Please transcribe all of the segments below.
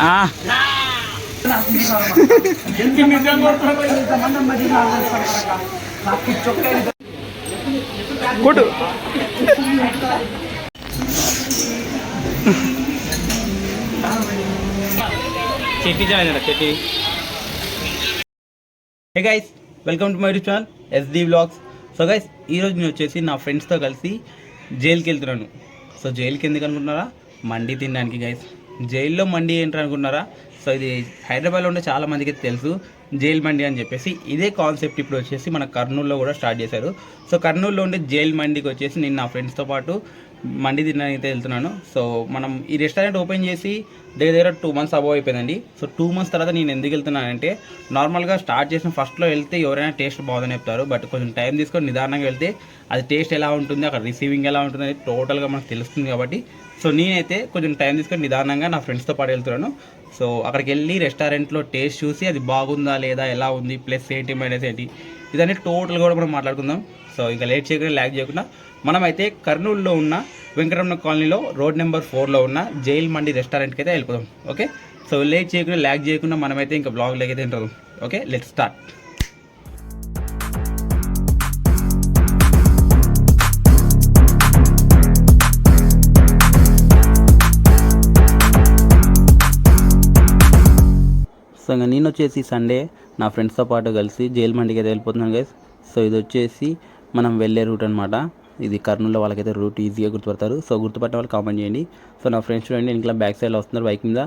ఆ, కొట్టు. చెట్టి join Chetty? Hey guys welcome to my YouTube channel SD vlogs so guys ఈరోజు నేను వచ్చేసి నా ఫ్రెండ్స్తో కలిసి జైలుకి వెళ్తున్నాను. సో జైలుకి ఎందుకు అనుకుంటున్నారా? మండి తినడానికి గైస్ జైల్లో మండి ఏంటి అనుకున్నారా సో ఇది హైదరాబాద్లో ఉండే చాలా మందికి తెలుసు జైల్ మండి అని చెప్పేసి. ఇదే కాన్సెప్ట్ ఇప్పుడు వచ్చేసి మన కర్నూలులో కూడా స్టార్ట్ చేశారు. సో కర్నూలులో ఉండే జైల్ మండికి వచ్చేసి నేను నా ఫ్రెండ్స్తో పాటు మండి తినడానికి అయితే వెళ్తున్నాను. సో మనం ఈ రెస్టారెంట్ ఓపెన్ చేసి దగ్గర దగ్గర టూ మంత్స్ అబవ్ అయిపోయిందండి. సో టూ మంత్స్ తర్వాత నేను ఎందుకు వెళ్తున్నానంటే నార్మల్గా స్టార్ట్ చేసిన ఫస్ట్లో వెళ్తే ఎవరైనా టేస్ట్ బాగుందని చెప్తారు. బట్ కొంచెం టైం తీసుకొని నిదానంగా వెళ్తే అది టేస్ట్ ఎలా ఉంటుంది అక్కడ రిసీవింగ్ ఎలా ఉంటుంది అనేది టోటల్గా మనకు తెలుస్తుంది కాబట్టి. సో నేనైతే కొంచెం టైం తీసుకొని నిదానంగా నా ఫ్రెండ్స్తో పాటు వెళ్తున్నాను. సో అక్కడికి వెళ్ళి రెస్టారెంట్లో టేస్ట్ చూసి అది బాగుందా లేదా ఎలా ఉంది ప్లస్ ఏంటి మైనస్ ఏంటి ఇదన్నీ టోటల్ కూడా మనం మాట్లాడుకుందాం. సో ఇంకా లేట్ చేయకుండా ల్యాక్ చేయకుండా మనమైతే కర్నూలులో ఉన్న వెంకటరమణ కాలనీలో రోడ్ నెంబర్ ఫోర్లో ఉన్న జైల్ మండి రెస్టారెంట్కి అయితే వెళ్ళిపోదాం ఓకే? సో లేట్ చేయకుండా ల్యాక్ చేయకుండా మనమైతే ఇంకా బ్లాగ్లోకి అయితే తింటాం ఓకే? లెట్ స్టార్ట్ సో ఇంకా నేను వచ్చేసి సండే నా ఫ్రెండ్స్తో పాటు కలిసి జైల్ మండికి అయితే వెళ్ళిపోతున్నాను గైస్ సో ఇది వచ్చేసి మనం వెళ్ళే రూట్ అనమాట ఇది కర్నూలులో వాళ్ళకైతే రూట్ ఈజీగా గుర్తుపడతారు. సో గుర్తుపట్టిన వాళ్ళు కామెంట్ చేయండి. సో నా ఫ్రెండ్స్ చూడండి ఇంకా బ్యాక్ సైడ్లో వస్తున్నారు బైక్ మీద.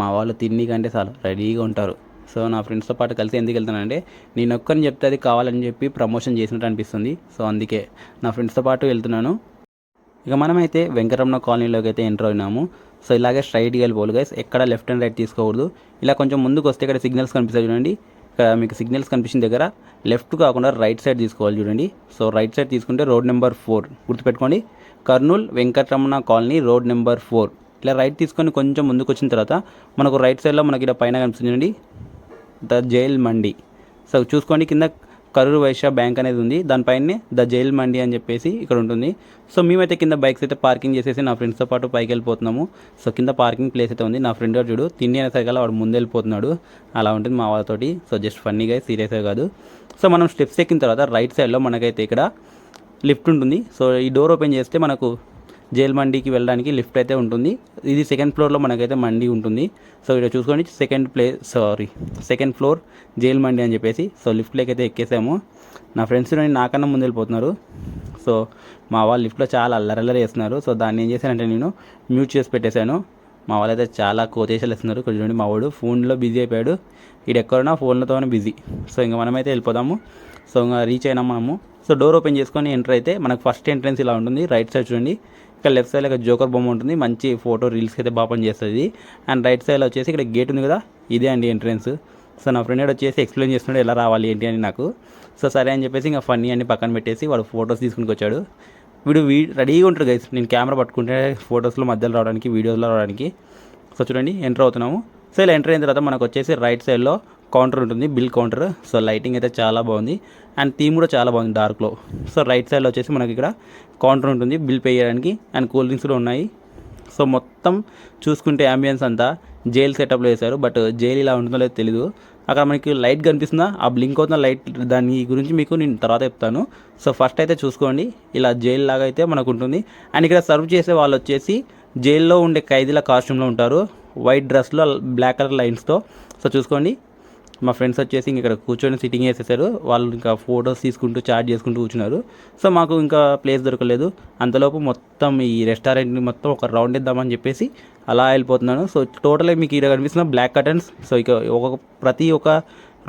మా వాళ్ళు తిండి కంటే చాలు రెడీగా ఉంటారు. సో నా ఫ్రెండ్స్తో పాటు కలిసి ఎందుకు వెళ్తానంటే నేను ఒక్కరిని చెప్తే అది కావాలని చెప్పి ప్రమోషన్ చేసినట్టు అనిపిస్తుంది. సో అందుకే నా ఫ్రెండ్స్తో పాటు వెళ్తున్నాను. ఇక మనమైతే వెంకటరమణ కాలనీలోకి అయితే ఎంటర్ అయినాము. సో ఇలాగే స్ట్రైట్గా వెళ్ళిపోవాలి గైస్ ఎక్కడ లెఫ్ట్ అండ్ రైట్ తీసుకోకూడదు. ఇలా కొంచెం ముందుకు వస్తే ఇక్కడ సిగ్నల్స్ కనిపిస్తాయి చూడండి. మీకు సిగ్నల్స్ కనిపించిన దగ్గర లెఫ్ట్ కాకుండా రైట్ సైడ్ తీసుకోవాలి చూడండి. సో రైట్ సైడ్ తీసుకుంటే రోడ్ నెంబర్ ఫోర్ గుర్తుపెట్టుకోండి. Kurnool Venkataramana colony road number four. ఇలా రైట్ తీసుకొని కొంచెం ముందుకు వచ్చిన తర్వాత మనకు రైట్ సైడ్లో మనకి ఇక్కడ పైన కనిపిస్తుంది చూడండి. The jail mandi. సో చూసుకోండి కింద కరూర్ వైశ్య బ్యాంక్ అనేది ఉంది. దానిపైనే ద జైల్ మండి అని చెప్పేసి ఇక్కడ ఉంటుంది. సో మేమైతే కింద బైక్స్ అయితే పార్కింగ్ చేసేసి నా ఫ్రెండ్స్తో పాటు పైకి వెళ్ళిపోతున్నాము. సో కింద పార్కింగ్ ప్లేస్ అయితే ఉంది. నా ఫ్రెండ్ గారు చూడు తిండి అయినా సరిగా వాడు ముందు వెళ్ళిపోతున్నాడు. అలా ఉంటుంది మా వాళ్ళతోటి. సో జస్ట్ ఫన్నీగా సీరియస్గా కాదు. సో మనం స్టెప్స్ ఎక్కిన తర్వాత రైట్ సైడ్లో మనకైతే ఇక్కడ లిఫ్ట్ ఉంటుంది. సో ఈ డోర్ ఓపెన్ చేస్తే మనకు జైల్ మండీకి వెళ్ళడానికి లిఫ్ట్ అయితే ఉంటుంది. ఇది సెకండ్ ఫ్లోర్లో మనకైతే మండి ఉంటుంది. సో ఇక్కడ చూసుకోండి second play sorry second floor jail Mandi అని చెప్పేసి. సో లిఫ్ట్లోకి అయితే ఎక్కేసాము. నా ఫ్రెండ్స్ నాకన్నా ముందు వెళ్ళిపోతున్నారు. సో మా వాళ్ళు లిఫ్ట్లో చాలా అల్లరల్లరి వేస్తున్నారు సో దాన్ని ఏం చేశానంటే నేను మ్యూట్ చేసి పెట్టేశాను. మా వాళ్ళైతే చాలా కోతేశాలు ఇస్తున్నారు కొంచెం చూడండి మా వాడు ఫోన్లో బిజీ అయిపోయాడు. ఇక్కడ ఎక్కడున్నా ఫోన్లతోనే బిజీ. సో ఇంకా మనమైతే వెళ్ళిపోదాము. సో ఇంకా రీచ్ అయినాం మనము. సో డోర్ ఓపెన్ చేసుకొని ఎంటర్ అయితే మనకు ఫస్ట్ ఎంట్రన్స్ ఇలా ఉంటుంది. రైట్ సైడ్ చూడండి. ఇక్కడ లెఫ్ట్ సైడ్ ఒక జోకర్ బొమ్మ ఉంటుంది. మంచి ఫోటో రీల్స్ అయితే బాగా పనిచేస్తుంది. అండ్ రైట్ సైడ్లో వచ్చేసి ఇక్కడ గేట్ ఉంది కదా? ఇదే అండి ఎంట్రన్స్ సో నా ఫ్రెండ్ వచ్చేసి ఎక్స్ప్లెయిన్ చేస్తున్నాడు ఎలా రావాలి ఏంటి అని నాకు. సో సరే అని చెప్పేసి ఇంకా ఫన్నీ అన్ని పక్కన పెట్టేసి వాడు ఫొటోస్ తీసుకుని వచ్చాడు. వీడు వీ రెడీగా ఉంటాడు గైస్ నేను కెమెరా పట్టుకుంటే ఫొటోస్లో మధ్యలో రావడానికి వీడియోస్లో రావడానికి. సో చూడండి ఎంటర్ అవుతున్నాము. సో ఇలా ఎంటర్ అయిన తర్వాత మనకు వచ్చేసి రైట్ సైడ్లో కౌంటర్ ఉంటుంది బిల్ కౌంటర్ సో లైటింగ్ అయితే చాలా బాగుంది. అండ్ థీమ్ కూడా చాలా బాగుంది డార్క్లో సో రైట్ సైడ్లో వచ్చేసి మనకి ఇక్కడ కౌంటర్ ఉంటుంది బిల్ పే చేయడానికి. అండ్ కూల్ డ్రింక్స్ కూడా ఉన్నాయి. సో మొత్తం చూసుకుంటే అంబియన్స్ అంతా జైల్ సెటప్లో వేశారు. బట్ జైల్ ఇలా ఉంటుందో లేదో తెలీదు. అక్కడ మనకి లైట్ కనిపిస్తుందా? ఆ బ్లింక్ అవుతున్న లైట్ దాని గురించి మీకు నేను తర్వాత చెప్తాను. సో ఫస్ట్ అయితే చూసుకోండి. ఇలా జైల్ లాగా అయితే మనకు ఉంటుంది. అండ్ ఇక్కడ సర్వ్ చేసే వాళ్ళు వచ్చేసి జైల్లో ఉండే ఖైదీల కాస్ట్యూమ్లో ఉంటారు. వైట్ డ్రెస్లో బ్లాక్ కలర్ లైన్స్తో సో చూసుకోండి. మా ఫ్రెండ్స్ వచ్చేసి ఇక్కడ కూర్చొని సిట్టింగ్ వేసేసారు వాళ్ళు ఇంకా ఫొటోస్ తీసుకుంటూ చాట్ చేసుకుంటూ కూర్చున్నారు. సో మాకు ఇంకా ప్లేస్ దొరకలేదు. అంతలోపు మొత్తం ఈ రెస్టారెంట్ని మొత్తం ఒక రౌండ్ ఇద్దామని చెప్పేసి అలా వెళ్ళిపోతున్నాను. సో టోటల్గా మీకు ఇక్కడ కనిపిస్తున్న బ్లాక్ కటన్స్ సో ఇక ఒక ప్రతి ఒక్క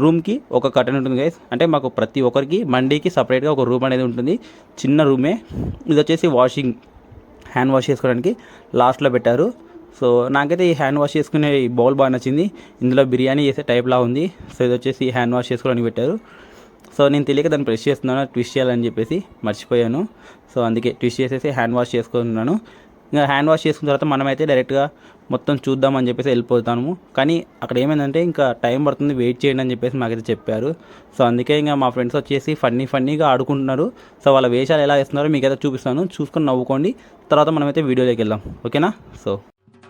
రూమ్కి ఒక కటన్ ఉంటుంది గైస్ అంటే మాకు ప్రతి ఒక్కరికి మండీకి సపరేట్గా ఒక రూమ్ అనేది ఉంటుంది. చిన్న రూమే ఇది వచ్చేసి వాషింగ్ హ్యాండ్ వాష్ చేసుకోవడానికి లాస్ట్లో పెట్టారు. సో నాకైతే ఈ హ్యాండ్ వాష్ చేసుకునే ఈ బౌల్ బాగా నచ్చింది. ఇందులో బిర్యానీ చేసే టైప్లా ఉంది. సో ఇది వచ్చేసి హ్యాండ్ వాష్ చేసుకోవడానికి పెట్టారు. సో నేను తెలియక దాన్ని ప్రెస్ చేస్తున్నాను. ట్విస్ట్ చేయాలని చెప్పేసి మర్చిపోయాను. సో అందుకే ట్విస్ట్ చేసేసి హ్యాండ్ వాష్ చేసుకుంటున్నాను. ఇంకా హ్యాండ్ వాష్ చేసుకున్న తర్వాత మనమైతే డైరెక్ట్గా మొత్తం చూద్దామని చెప్పేసి వెళ్ళిపోతాము. కానీ అక్కడ ఏమైందంటే ఇంకా టైం పడుతుంది. వెయిట్ చేయండి అని చెప్పేసి మాకైతే చెప్పారు. సో అందుకే ఇంకా మా ఫ్రెండ్స్ వచ్చేసి ఫన్నీ ఫన్నీగా ఆడుకుంటున్నారు. సో వాళ్ళ వేషాలు ఎలా వేస్తున్నారో మీకైతే చూపిస్తాను. చూసుకొని నవ్వుకోండి. తర్వాత మనమైతే వీడియోలోకి వెళ్దాం. ఓకేనా సో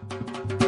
thank you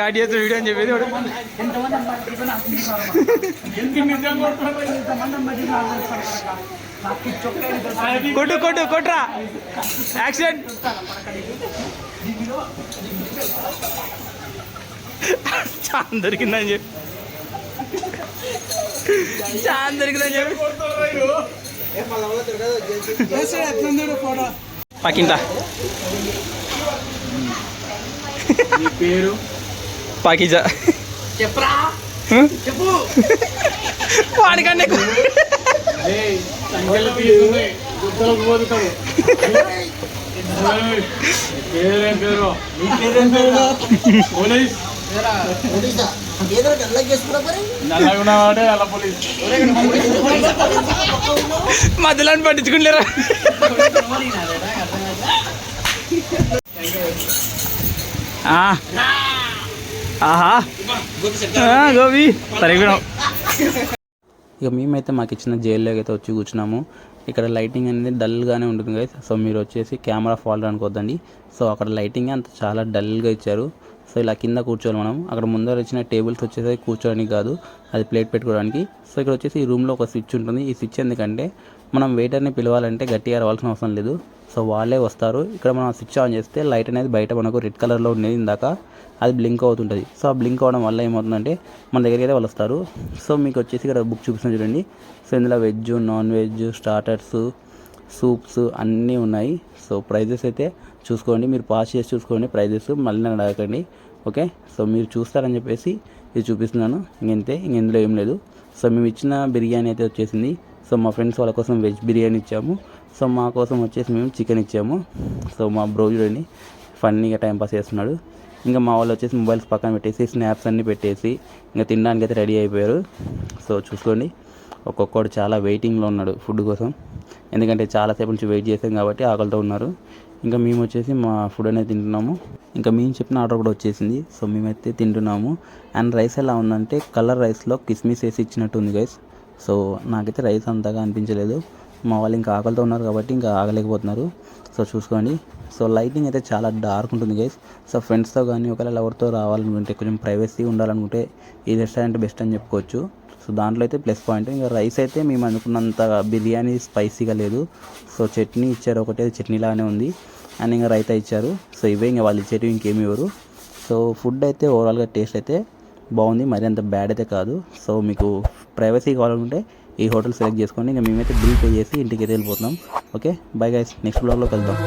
రికార్డ్ చేసిన వీడియో అని చెప్పేది కొట్టు కొట్టు కొట్రా. యాక్షన్. చాలా దొరికిందని చెప్పి. చాలా దొరికిందని చెప్పి. పక్కింటా పేరు? పాకిజా చెప్పరా? చెప్పు. వాడికంటే ఎక్కువ. సంఖ్యలు తీసుకుని గుర్తులకు పోతావు పేరేం? పేరు? నీ పేరేం పేరు పోలీస్. ఏదో డల్లా చేసుకున్నా మరి? నల్లగున్నా వాడే అలా పోలీస్. మధ్యలో పట్టించుకుంటారా? ఆహా. ఆ, గోపి. ఇక మేమైతే మాకు ఇచ్చిన జైల్లోకి అయితే వచ్చి కూర్చున్నాము. ఇక్కడ లైటింగ్ అనేది డల్గానే ఉంటుంది కదా సో మీరు వచ్చేసి కెమెరా ఫాల్ట్ అనుకోవద్దండి సో అక్కడ లైటింగ్ అంత చాలా డల్గా ఇచ్చారు. సో ఇలా కింద కూర్చోవాలి మనం. అక్కడ ముందర వచ్చిన టేబుల్స్ వచ్చేసి కూర్చోడానికి కాదు అది ప్లేట్ పెట్టుకోవడానికి. సో ఇక్కడ వచ్చేసి ఈ రూమ్లో ఒక స్విచ్ ఉంటుంది. ఈ స్విచ్ ఎందుకంటే మనం వెయిటర్ని పిలవాలంటే గట్టిగా రావాల్సిన అవసరం లేదు. సో వాళ్ళే వస్తారు. ఇక్కడ మనం స్విచ్ ఆన్ చేస్తే లైట్ అనేది బయట మనకు రెడ్ కలర్లో ఉండేది ఇందాక. అది బ్లింక్ అవుతుంటుంది. సో ఆ బ్లింక్ అవడం వల్ల ఏమవుతుందంటే మన దగ్గరికి అయితే వాళ్ళు వస్తారు. సో మీకు వచ్చేసి ఇక్కడ బుక్ చూపిస్తాను చూడండి. సో ఇందులో veg non veg starters soups అన్నీ ఉన్నాయి. సో ప్రైజెస్ అయితే చూసుకోండి. మీరు పాస్ చేసి చూసుకోండి. ప్రైజెస్ మళ్ళీ అడగకండి. ఓకే? సో మీరు చూస్తారని చెప్పేసి ఇది చూపిస్తున్నాను. ఇంకంతే ఇంక ఇందులో ఏం లేదు. సో మేము ఇచ్చిన బిర్యానీ అయితే వచ్చేసింది. సో మా ఫ్రెండ్స్ వాళ్ళ కోసం వెజ్ బిర్యానీ ఇచ్చాము. సో మా కోసం వచ్చేసి మేము చికెన్ ఇచ్చాము. సో మా బ్రో చూడండి ఫన్నీగా టైంపాస్ చేస్తున్నాడు. ఇంకా మా వాళ్ళు వచ్చేసి మొబైల్స్ పక్కన పెట్టేసి స్నాప్స్ అన్నీ పెట్టేసి ఇంకా తినడానికి అయితే రెడీ అయిపోయారు. సో చూసుకోండి. ఒక్కొక్కడు చాలా వెయిటింగ్లో ఉన్నాడు ఫుడ్ కోసం. ఎందుకంటే చాలాసేపు నుంచి వెయిట్ చేసాం కాబట్టి ఆకలితో ఉన్నారు. ఇంకా మేము వచ్చేసి మా ఫుడ్ అనేది తింటున్నాము. ఇంకా మేము చెప్పిన ఆర్డర్ కూడా వచ్చేసింది. సో మేమైతే తింటున్నాము. అండ్ రైస్ ఎలా ఉందంటే కలర్ రైస్లో కిస్మిస్ వేసి ఇచ్చినట్టు ఉంది గైస్ సో నాకైతే రైస్ అంతగా అనిపించలేదు. మా వాళ్ళు ఇంకా ఆకలితో ఉన్నారు కాబట్టి ఇంకా ఆగలేకపోతున్నారు. సో చూసుకోండి. సో లైటింగ్ అయితే చాలా డార్క్ ఉంటుంది గైస్ సో ఫ్రెండ్స్తో కానీ ఒకవేళ ఎవరితో రావాలనుకుంటే కొంచెం ప్రైవసీ ఉండాలనుకుంటే ఈ రెస్టారెంట్ బెస్ట్ అని చెప్పుకోవచ్చు. సో దాంట్లో అయితే ప్లస్ పాయింట్. ఇంకా రైస్ అయితే మేము అనుకున్నంత బిర్యానీ స్పైసీగా లేదు. సో చట్నీ ఇచ్చారు ఒకటే అది చట్నీలానే ఉంది. అండ్ ఇంకా రైతా ఇచ్చారు. సో ఇవే ఇంకా వాళ్ళు ఇచ్చేటివి ఇంకేమి ఇవ్వరు. సో ఫుడ్ అయితే ఓవరాల్గా టేస్ట్ అయితే బాగుంది. మరి అంత బ్యాడ్ అయితే కాదు. సో మీకు ప్రైవసీ కావాలనుకుంటే ఈ హోటల్ సెలెక్ట్ చేసుకోండి. ఇంకా మేమైతే బిల్ పే చేసి ఇంటికి అయితే వెళ్ళిపోతున్నాం. Okay bye guys. నెక్స్ట్ బ్లాగ్లో కలుద్దాం.